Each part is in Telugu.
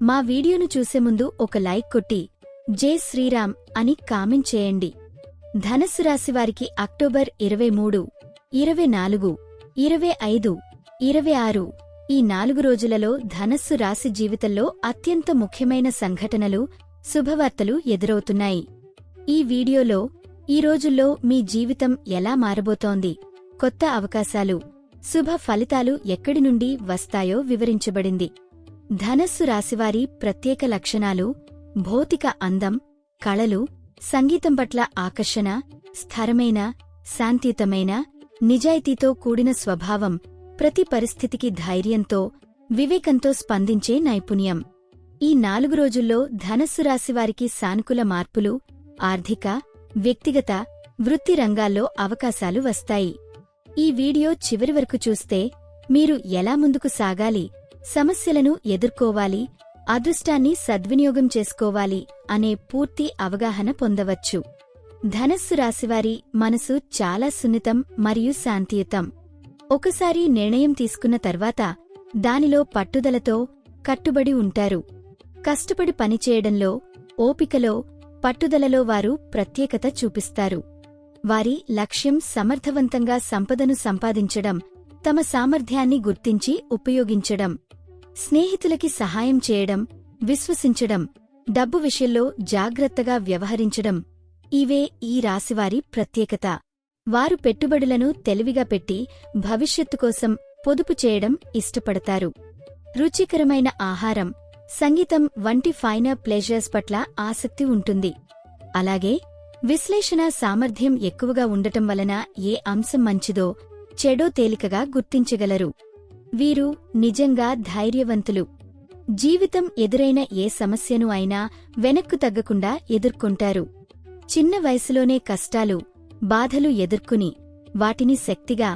మా వీడియోను చూసే ముందు ఒక లైక్ కొట్టి జే శ్రీరామ్ అని కామెంట్ చేయండి. ధనస్సు రాశివారికి అక్టోబర్ ఇరవై మూడు ఇరవై నాలుగు ఇరవై ఐదు ఇరవై ఆరు ఈ నాలుగు రోజులలో ధనస్సు రాశి జీవితంలో అత్యంత ముఖ్యమైన సంఘటనలు శుభవార్తలు ఎదురవుతున్నాయి. ఈ వీడియోలో ఈ రోజుల్లో మీ జీవితం ఎలా మారబోతోంది కొత్త అవకాశాలు శుభ ఫలితాలు ఎక్కడి నుండి వస్తాయో వివరించబడింది. ధనస్సు రాశివారి ప్రత్యేక లక్షణాలు భౌతిక అందం కళలు సంగీతం పట్ల ఆకర్షణ స్థిరమైన శాంతియుతమైన నిజాయితీతో కూడిన స్వభావం ప్రతి పరిస్థితికి ధైర్యంతో వివేకంతో స్పందించే నైపుణ్యం. ఈ నాలుగు రోజుల్లో ధనస్సు రాశివారికి సానుకూల మార్పులు ఆర్థిక వ్యక్తిగత వృత్తి రంగాల్లో అవకాశాలు వస్తాయి. ఈ వీడియో చివరి వరకు చూస్తే మీరు ఎలా ముందుకు సాగాలి? సమస్యలను ఎదుర్కోవాలి అదృష్టాన్ని సద్వినియోగం చేసుకోవాలి అనే పూర్తి అవగాహన పొందవచ్చు. ధనస్సు రాశివారి మనసు చాలా సున్నితం మరియు శాంతియుతం. ఒకసారి నిర్ణయం తీసుకున్న తర్వాత దానిలో పట్టుదలతో కట్టుబడి ఉంటారు. కష్టపడి పనిచేయడంలో ఓపికలో పట్టుదలలో వారు ప్రత్యేకత చూపిస్తారు. వారి లక్ష్యం సమర్థవంతంగా సంపదను సంపాదించడం తమ సామర్థ్యాన్ని గుర్తించి ఉపయోగించడం. స్నేహితులకి సహాయం చేయడం విశ్వసించడం డబ్బు విషయంలో జాగ్రత్తగా వ్యవహరించడం ఇవే ఈ రాశివారి ప్రత్యేకత. వారు పెట్టుబడులను తెలివిగా పెట్టి భవిష్యత్తు కోసం పొదుపు చేయడం ఇష్టపడతారు. రుచికరమైన ఆహారం సంగీతం వంటి ఫైనర్ ప్లెజర్స్ పట్ల ఆసక్తి ఉంటుంది. అలాగే విశ్లేషణ సామర్థ్యం ఎక్కువగా ఉండటం వలన ఏ అంశం మంచిదో చెడో తేలికగా గుర్తించగలరు. వీరు నిజంగా ధైర్యవంతులు. జీవితం ఎదురైన ఏ సమస్యను అయినా వెనక్కు తగ్గకుండా ఎదుర్కొంటారు. చిన్న వయసులోనే కష్టాలు బాధలు ఎదుర్కొని వాటిని శక్తిగా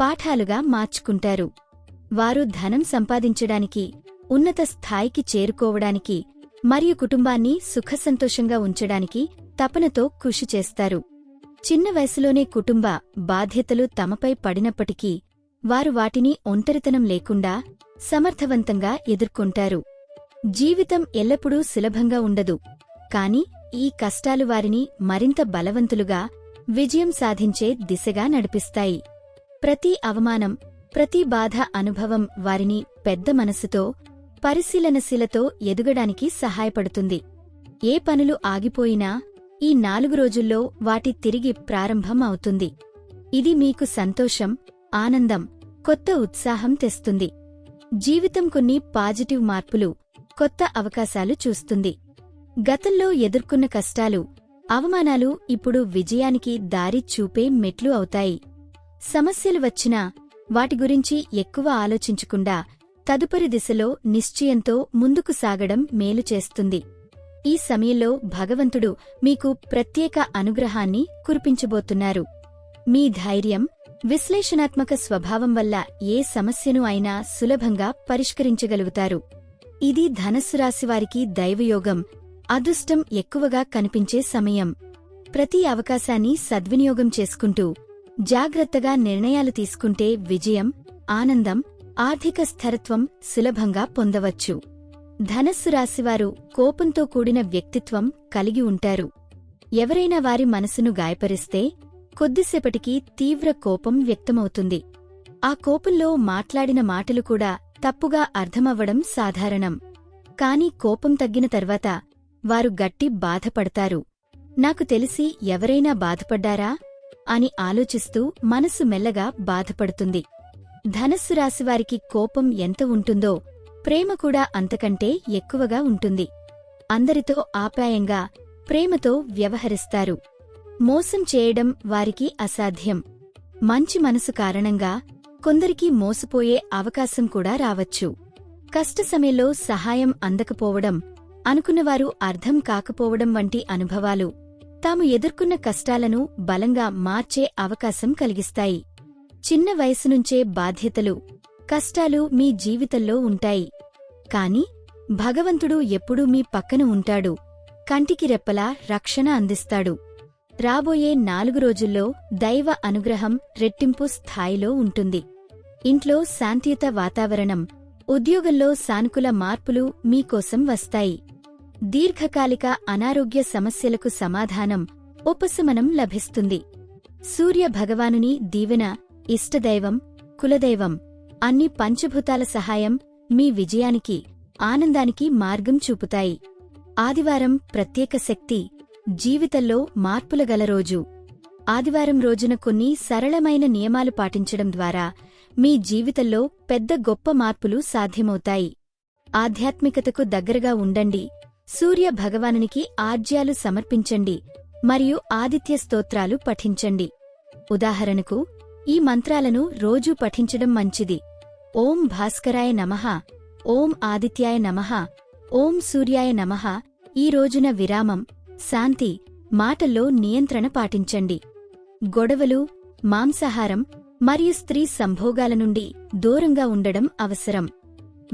పాఠాలుగా మార్చుకుంటారు. వారు ధనం సంపాదించడానికి ఉన్నత స్థాయికి చేరుకోవడానికి మరియు కుటుంబాన్ని సుఖసంతోషంగా ఉంచడానికి తపనతో కృషి చేస్తారు. చిన్న వయసులోనే కుటుంబ బాధ్యతలు తమపై పడినప్పటికీ వారు వాటిని ఒంటరితనం లేకుండా సమర్థవంతంగా ఎదుర్కొంటారు. జీవితం ఎల్లప్పుడూ సులభంగా ఉండదు. కాని ఈ కష్టాలు వారిని మరింత బలవంతులుగా విజయం సాధించే దిశగా నడిపిస్తాయి. ప్రతి అవమానం ప్రతి బాధ అనుభవం వారిని పెద్ద మనసుతో పరిశీలనశీలతో ఎదుగడానికి సహాయపడుతుంది. ఏ పనులు ఆగిపోయినా ఈ నాలుగు రోజుల్లో వాటి తిరిగి ప్రారంభం అవుతుంది. ఇది మీకు సంతోషం ఆనందం కొత్త ఉత్సాహం తెస్తుంది. జీవితం కొన్ని పాజిటివ్ మార్పులు కొత్త అవకాశాలు చూస్తుంది. గతంలో ఎదుర్కొన్న కష్టాలు అవమానాలు ఇప్పుడు విజయానికి దారి చూపే మెట్లు అవుతాయి. సమస్యలు వచ్చినా వాటి గురించి ఎక్కువ ఆలోచించకుండా తదుపరి దిశలో నిశ్చయంతో ముందుకు సాగడం మేలు చేస్తుంది. ఈ సమయంలో భగవంతుడు మీకు ప్రత్యేక అనుగ్రహాన్ని కురిపించబోతున్నారు. మీ ధైర్యం విశ్లేషణాత్మక స్వభావం వల్ల ఏ సమస్యను అయినా సులభంగా పరిష్కరించగలుగుతారు. ఇది ధనస్సు రాశివారికి దైవయోగం అదృష్టం ఎక్కువగా కనిపించే సమయం. ప్రతి అవకాశాన్ని సద్వినియోగం చేసుకుంటూ జాగ్రత్తగా నిర్ణయాలు తీసుకుంటే విజయం ఆనందం ఆర్థిక స్థిరత్వం సులభంగా పొందవచ్చు. ధనస్సు రాశివారు కోపంతో కూడిన వ్యక్తిత్వం కలిగి ఉంటారు. ఎవరైనా వారి మనసును గాయపరిస్తే కొద్దిసేపటికి తీవ్ర కోపం వ్యక్తమవుతుంది. ఆ కోపంలో మాట్లాడిన మాటలు కూడా తప్పుగా అర్థమవ్వడం సాధారణం. కాని కోపం తగ్గిన తర్వాత వారు గట్టి బాధపడతారు. నాకు తెలిసి ఎవరైనా బాధపడ్డారా? అని ఆలోచిస్తూ మనసు మెల్లగా బాధపడుతుంది. ధనస్సు రాశివారికి కోపం ఎంత ఉంటుందో ప్రేమ కూడా అంతకంటే ఎక్కువగా ఉంటుంది. అందరితో ఆప్యాయంగా ప్రేమతో వ్యవహరిస్తారు. మోసం చేయడం వారికి అసాధ్యం. మంచి మనసు కారణంగా కొందరికి మోసపోయే అవకాశం కూడా రావచ్చు. కష్ట సమయంలో సహాయం అందకపోవడం అనుకున్నవారు అర్థం కాకపోవడం వంటి అనుభవాలు తాము ఎదుర్కొన్న కష్టాలను బలంగా మార్చే అవకాశం కలిగిస్తాయి. చిన్న వయసు నుంచే బాధ్యతలు కష్టాలు మీ జీవితంలో ఉంటాయి. కాని భగవంతుడు ఎప్పుడూ మీ పక్కన ఉంటాడు. కంటికి రెప్పలా రక్షణ అందిస్తాడు. రాబోయే నాలుగు రోజుల్లో దైవ అనుగ్రహం రెట్టింపు స్థాయిలో ఉంటుంది. ఇంట్లో శాంతియుత వాతావరణం ఉద్యోగంలో సానుకూల మార్పులు మీకోసం వస్తాయి. దీర్ఘకాలిక అనారోగ్య సమస్యలకు సమాధానం ఉపశమనం లభిస్తుంది. సూర్య భగవానుని దీవెన ఇష్టదైవం కులదైవం అన్ని పంచభూతాల సహాయం మీ విజయానికి ఆనందానికి మార్గం చూపుతాయి. ఆదివారం ప్రత్యేక శక్తి జీవితంలో మార్పుల గల రోజు. ఆదివారం రోజున కొన్ని సరళమైన నియమాలు పాటించడం ద్వారా మీ జీవితంలో పెద్ద గొప్ప మార్పులు సాధ్యమవుతాయి. ఆధ్యాత్మికతకు దగ్గరగా ఉండండి. సూర్య భగవానునికి ఆర్జ్యాలు సమర్పించండి మరియు ఆదిత్య స్తోత్రాలు పఠించండి. ఉదాహరణకు ఈ మంత్రాలను రోజూ పఠించడం మంచిది. ఓం భాస్కరాయ నమః. ఓం ఆదిత్యాయ నమః. ఓం సూర్యాయ నమః. ఈ రోజున విరామం. శాంతి మాటల్లో నియంత్రణ పాటించండి. గొడవలు మాంసాహారం మరియు స్త్రీ సంభోగాల నుండి దూరంగా ఉండడం అవసరం.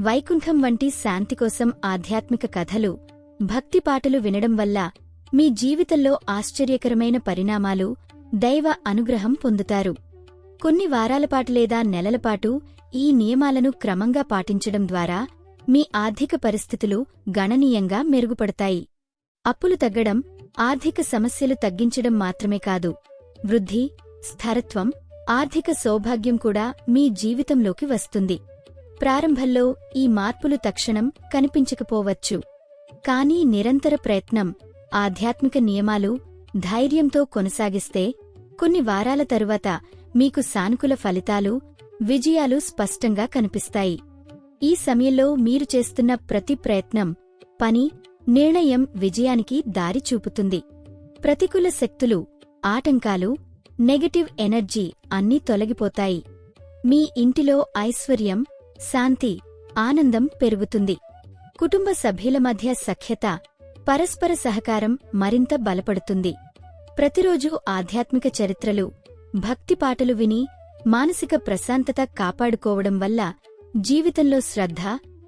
వైకుంఠం వంటి శాంతి కోసం ఆధ్యాత్మిక కథలు భక్తి పాటలు వినడం వల్ల మీ జీవితంలో ఆశ్చర్యకరమైన పరిణామాలు దైవ అనుగ్రహం పొందుతారు. కొన్ని వారాలపాటు లేదా నెలలపాటు ఈ నియమాలను క్రమంగా పాటించడం ద్వారా మీ ఆర్థిక పరిస్థితులు గణనీయంగా మెరుగుపడతాయి. అప్పులు తగ్గడం ఆర్థిక సమస్యలు తగ్గించడం మాత్రమే కాదు. వృద్ధి స్థిరత్వం ఆర్థిక సౌభాగ్యం కూడా మీ జీవితంలోకి వస్తుంది. ప్రారంభంలో ఈ మార్పులు తక్షణం కనిపించకపోవచ్చు. కానీ నిరంతర ప్రయత్నం ఆధ్యాత్మిక నియమాలు ధైర్యంతో కొనసాగిస్తే కొన్ని వారాల తరువాత మీకు సానుకూల ఫలితాలు విజయాలు స్పష్టంగా కనిపిస్తాయి. ఈ సమయంలో మీరు చేస్తున్న ప్రతి ప్రయత్నం పని నిర్ణయం విజయానికి దారి చూపుతుంది. ప్రతికూల శక్తులు ఆటంకాలు నెగటివ్ ఎనర్జీ అన్నీ తొలగిపోతాయి. మీ ఇంటిలో ఐశ్వర్యం శాంతి ఆనందం పెరుగుతుంది. కుటుంబ సభ్యుల మధ్య సఖ్యత పరస్పర సహకారం మరింత బలపడుతుంది. ప్రతిరోజూ ఆధ్యాత్మిక చరిత్రలు భక్తి పాటలు విని మానసిక ప్రశాంతత కాపాడుకోవడం వల్ల జీవితంలో శ్రద్ధ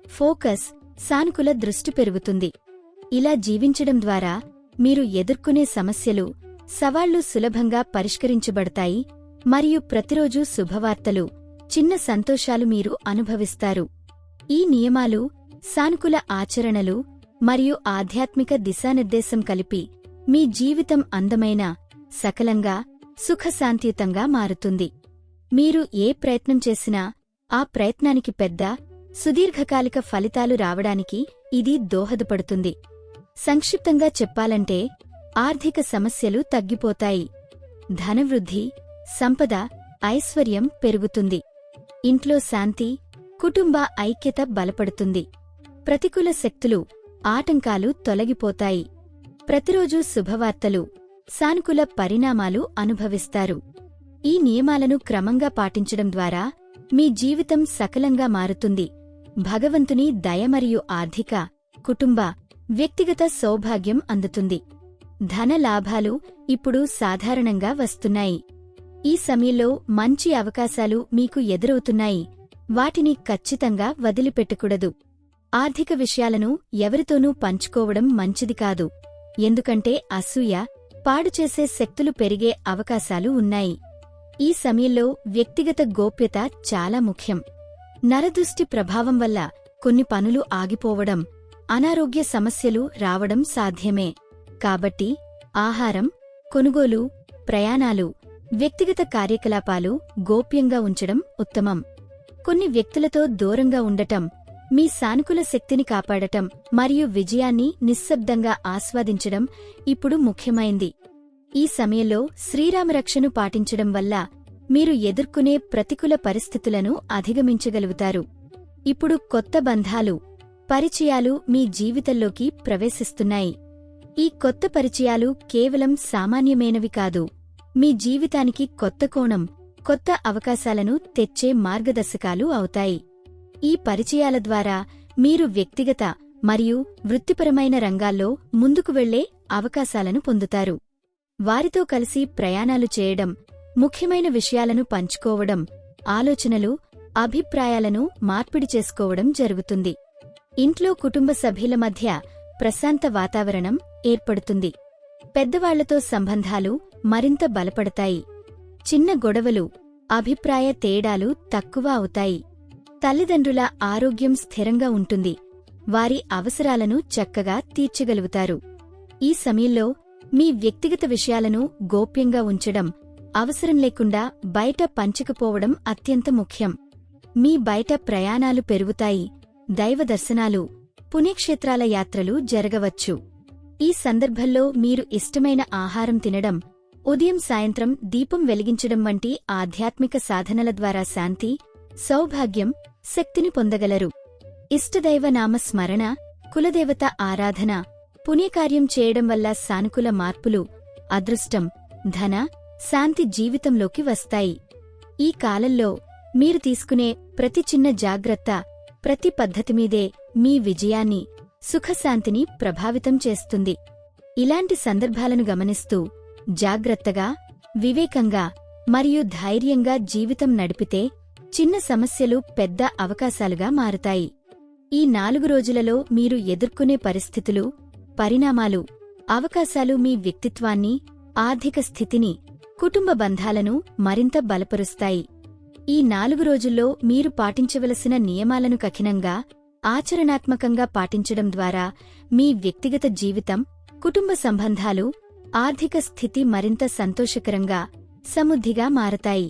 ఫోకస్ సానుకూల దృష్టి పెరుగుతుంది. ఇలా జీవించడం ద్వారా మీరు ఎదుర్కొనే సమస్యలు సవాళ్ళు సులభంగా పరిష్కరించబడతాయి మరియు ప్రతిరోజూ శుభవార్తలు చిన్న సంతోషాలు మీరు అనుభవిస్తారు. ఈ నియమాలు సానుకూల ఆచరణలు మరియు ఆధ్యాత్మిక దిశానిర్దేశం కలిపి మీ జీవితం అందమైన సకలంగా సుఖశాంతియుతంగా మారుతుంది. మీరు ఏ ప్రయత్నం చేసినా ఆ ప్రయత్నానికి పెద్ద సుదీర్ఘకాలిక ఫలితాలు రావడానికి ఇది దోహదపడుతుంది. సంక్షిప్తంగా చెప్పాలంటే ఆర్థిక సమస్యలు తగ్గిపోతాయి. ధనవృద్ధి సంపద ఐశ్వర్యం పెరుగుతుంది. ఇంట్లో శాంతి కుటుంబ ఐక్యత బలపడుతుంది. ప్రతికూల శక్తులు ఆటంకాలు తొలగిపోతాయి. ప్రతిరోజూ శుభవార్తలు సానుకూల పరిణామాలు అనుభవిస్తారు. ఈ నియమాలను క్రమంగా పాటించడం ద్వారా మీ జీవితం సకలంగా మారుతుంది. భగవంతుని దయ మరియు ఆర్థిక కుటుంబ వ్యక్తిగత సౌభాగ్యం అందుతుంది. ధన లాభాలు ఇప్పుడు సాధారణంగా వస్తున్నాయి. ఈ సమయంలో మంచి అవకాశాలు మీకు ఎదురవుతున్నాయి. వాటిని ఖచ్చితంగా వదిలిపెట్టకూడదు. ఆర్థిక విషయాలను ఎవరితోనూ పంచుకోవడం మంచిది కాదు. ఎందుకంటే అసూయ పాడుచేసే శక్తులు పెరిగే అవకాశాలు ఉన్నాయి. ఈ సమయంలో వ్యక్తిగత గోప్యత చాలా ముఖ్యం. నరదృష్టి ప్రభావం వల్ల కొన్ని పనులు ఆగిపోవడం అనారోగ్య సమస్యలు రావడం సాధ్యమే. కాబట్టి ఆహారం కొనుగోలు ప్రయాణాలు వ్యక్తిగత కార్యకలాపాలు గోప్యంగా ఉంచడం ఉత్తమం. కొన్ని వ్యక్తులతో దూరంగా ఉండటం మీ సానుకూల శక్తిని కాపాడటం మరియు విజయాన్ని నిశ్శబ్దంగా ఆస్వాదించడం ఇప్పుడు ముఖ్యమైంది. ఈ సమయంలో శ్రీరామరక్షను పాటించడం వల్ల మీరు ఎదుర్కొనే ప్రతికూల పరిస్థితులను అధిగమించగలుగుతారు. ఇప్పుడు కొత్త బంధాలు పరిచయాలు మీ జీవితంలోకి ప్రవేశిస్తున్నాయి. ఈ కొత్త పరిచయాలు కేవలం సామాన్యమైనవి కాదు. మీ జీవితానికి కొత్త కోణం కొత్త అవకాశాలను తెచ్చే మార్గదర్శకాలు అవుతాయి. ఈ పరిచయాల ద్వారా మీరు వ్యక్తిగత మరియు వృత్తిపరమైన రంగాల్లో ముందుకు వెళ్ళే అవకాశాలను పొందుతారు. వారితో కలిసి ప్రయాణాలు చేయడం ముఖ్యమైన విషయాలను పంచుకోవడం ఆలోచనలు అభిప్రాయాలను మార్పిడి చేసుకోవడం జరుగుతుంది. ఇంట్లో కుటుంబ సభ్యుల మధ్య ప్రశాంత వాతావరణం ఏర్పడుతుంది. పెద్దవాళ్ళతో సంబంధాలు మరింత బలపడతాయి. చిన్న గొడవలు అభిప్రాయ తేడాలు తక్కువ అవుతాయి. తల్లిదండ్రుల ఆరోగ్యం స్థిరంగా ఉంటుంది. వారి అవసరాలను చక్కగా తీర్చగలుగుతారు. ఈ సమయంలో మీ వ్యక్తిగత విషయాలను గోప్యంగా ఉంచడం అవసరం లేకుండా బయట పంచకపోవడం అత్యంత ముఖ్యం. మీ బయట ప్రయాణాలు పెరుగుతాయి. దైవ దర్శనాలు పుణ్యక్షేత్రాల యాత్రలు జరగవచ్చు. ఈ సందర్భంలో మీరు ఇష్టమైన ఆహారం తినడం ఉదయం సాయంత్రం దీపం వెలిగించడం వంటి ఆధ్యాత్మిక సాధనల ద్వారా శాంతి సౌభాగ్యం శక్తిని పొందగలరు. ఇష్టదైవ నామ స్మరణ కులదేవత ఆరాధన పుణ్యకార్యం చేయడం వల్ల సానుకూల మార్పులు అదృష్టం ధన శాంతి జీవితంలోకి వస్తాయి. ఈ కాలంలో మీరు తీసుకునే ప్రతి చిన్న జాగ్రత్త ప్రతి పద్ధతి మీదే మీ విజయాన్ని సుఖశాంతిని ప్రభావితం చేస్తుంది. ఇలాంటి సందర్భాలను గమనిస్తూ జాగ్రత్తగా వివేకంగా మరియు ధైర్యంగా జీవితం నడిపితే చిన్న సమస్యలు పెద్ద అవకాశాలుగా మారుతాయి. ఈ నాలుగు రోజులలో మీరు ఎదుర్కొనే పరిస్థితులు పరిణామాలు అవకాశాలు మీ వ్యక్తిత్వాన్ని ఆర్థిక స్థితిని కుటుంబ బంధాలను మరింత బలపరుస్తాయి. ఈ నాలుగు రోజుల్లో మీరు పాటించవలసిన నియమాలను కఠినంగా ఆచరణాత్మకంగా పాటించడం ద్వారా మీ వ్యక్తిగత జీవితం కుటుంబ సంబంధాలు ఆర్థిక స్థితి మరింత సంతోషకరంగా సమృద్ధిగా మారతాయి.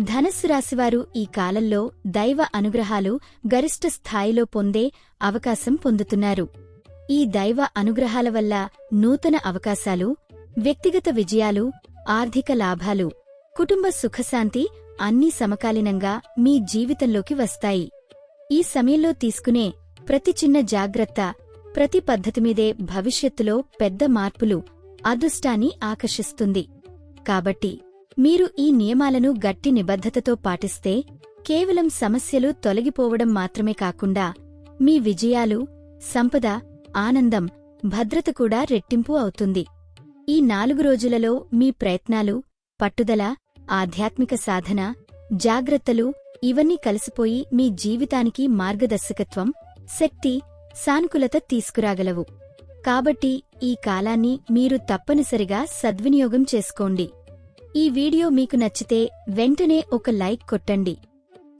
ధనస్సు రాశివారు ఈ కాలంలో దైవ అనుగ్రహాలు గరిష్ట స్థాయిలో పొందే అవకాశం పొందుతున్నారు. ఈ దైవ అనుగ్రహాల వల్ల నూతన అవకాశాలు వ్యక్తిగత విజయాలు ఆర్థిక లాభాలు కుటుంబ సుఖశాంతి అన్నీ సమకాలీనంగా మీ జీవితంలోకి వస్తాయి. ఈ సమయంలో తీసుకునే ప్రతి చిన్న జాగ్రత్త ప్రతి పద్ధతి మీదే భవిష్యత్తులో పెద్ద మార్పులు అదృష్టాన్ని ఆకర్షిస్తుంది. కాబట్టి మీరు ఈ నియమాలను గట్టి నిబద్ధతతో పాటిస్తే కేవలం సమస్యలు తొలగిపోవడం మాత్రమే కాకుండా మీ విజయాలు సంపద ఆనందం భద్రత కూడా రెట్టింపు అవుతుంది. ఈ నాలుగు రోజులలో మీ ప్రయత్నాలు పట్టుదల ఆధ్యాత్మిక సాధన జాగ్రత్తలు ఇవన్నీ కలిసిపోయి మీ జీవితానికి మార్గదర్శకత్వం శక్తి సానుకూలత తీసుకురాగలవు. కాబట్టి ఈ కాలాన్ని మీరు తప్పనిసరిగా సద్వినియోగం చేసుకోండి. ఈ వీడియో మీకు నచ్చితే వెంటనే ఒక లైక్ కొట్టండి.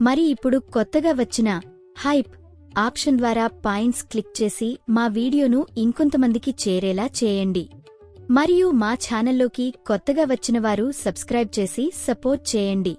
మరి ఇప్పుడు కొత్తగా వచ్చిన హైప్ ఆప్షన్ ద్వారా పాయింట్స్ క్లిక్ చేసి మా వీడియోను ఇంకొంతమందికి చేరేలా చేయండి. మరియు మా ఛానల్లోకి కొత్తగా వచ్చిన వారు సబ్స్క్రైబ్ చేసి సపోర్ట్ చేయండి.